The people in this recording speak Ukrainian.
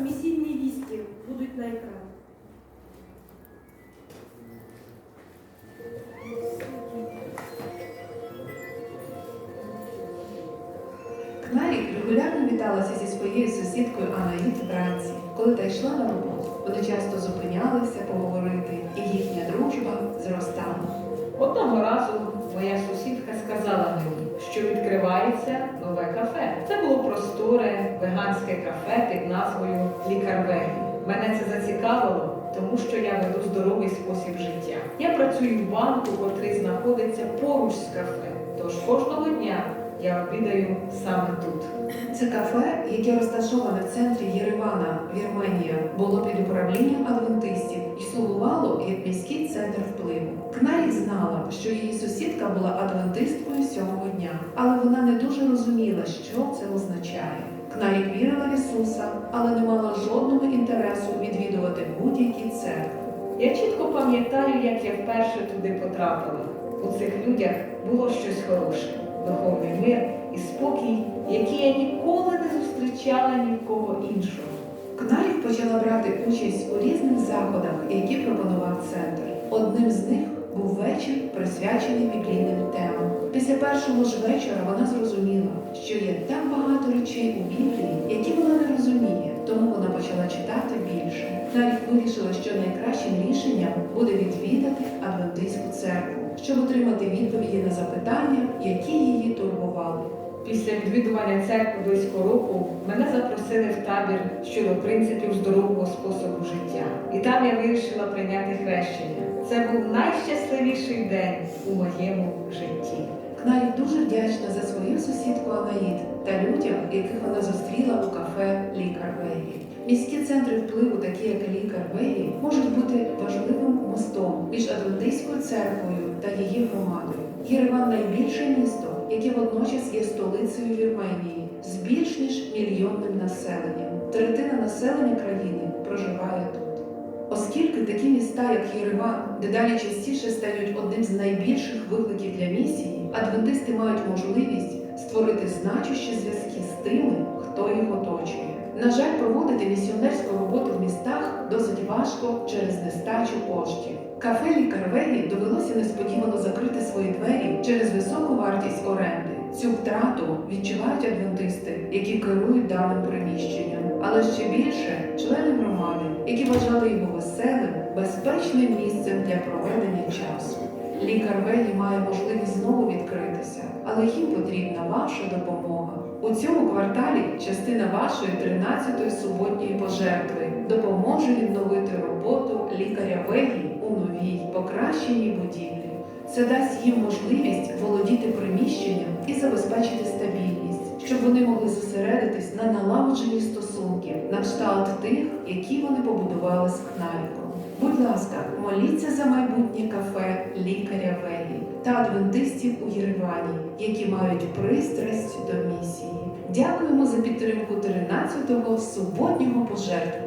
місійні вісті будуть на екрані. Кнарік регулярно віталася зі своєю сусідкою Анаїд вранці, коли та йшла на роботу. Вони часто зупинялися відкривається нове кафе. Це було просторе веганське кафе під назвою Лікарвегі. Мене це зацікавило, тому що я веду здоровий спосіб життя. Я працюю в банку, котрий знаходиться поруч з кафе. Тож кожного дня я обідаю саме тут. Це кафе, яке розташоване в центрі Єревана, Вірменія, було під управлінням адвентистів і слугувало як міський центр впливу. Кнарік знала, що її сусідка була адвентисткою сьомого дня, але вона не дуже розуміла, що це означає. Кнарік вірила в Ісуса, але не мала жодного інтересу відвідувати будь-які церкви. Я чітко пам'ятаю, як я вперше туди потрапила. У цих людях було щось хороше, духовний мир і спокій, які я ніколи не зустрічала ні в кого іншого. Кнарік почала брати участь у різних заходах, які пропонував центр. Присвячений біблійним темам. Після першого ж вечора вона зрозуміла, що є так багато речей у Біблії, які вона не розуміє, тому вона почала читати більше. Кнарік вирішила, що найкращим рішенням буде відвідати адвентистську церкву, щоб отримати відповіді на запитання, які її турбували. Після відвідування церкви близько року мене запросили в табір щодо принципів здорового способу там я вирішила прийняти хрещення. Це був найщасливіший день у моєму житті. Кнарік дуже вдячна за свою сусідку Анаїд та людям, яких вона зустріла у кафе Лікар Вегі. Міські центри впливу, такі як Лікар Вегі, можуть бути важливим мостом між Адвентистською церквою та її громадою. Єреван найбільше місто, яке водночас є столицею Вірменії з більш ніж мільйонним населенням. Третина населення країни проживає тут. Оскільки такі міста, як Єреван, дедалі частіше стають одним з найбільших викликів для місії, адвентисти мають можливість створити значущі зв'язки з тими, хто їх оточує. На жаль, проводити місіонерську роботу в містах досить важко через нестачу коштів. Кафе Лікарвегі довелося несподівано закрити свої двері через високу вартість оренди. Цю втрату відчувають адвентисти, які керують даним приміщенням, але ще більше члени громади, які вважали його веселим, безпечним місцем для проведення часу. Лікар Вегі має можливість знову відкритися, але їм потрібна ваша допомога. У цьому кварталі частина вашої 13-ї суботньої пожертви допоможе відновити роботу лікаря Вегі у новій покращеній будівлі. Це дасть їм можливість володіти приміщенням і забезпечити стабільність, щоб вони могли зосередитись на налагодженні стосунків на кшталт тих, які вони побудували з Кнаріком. Будь ласка, моліться за майбутнє кафе лікаря Вегі та адвентистів у Єревані, які мають пристрасть до місії. Дякуємо за підтримку 13-го суботнього пожертву.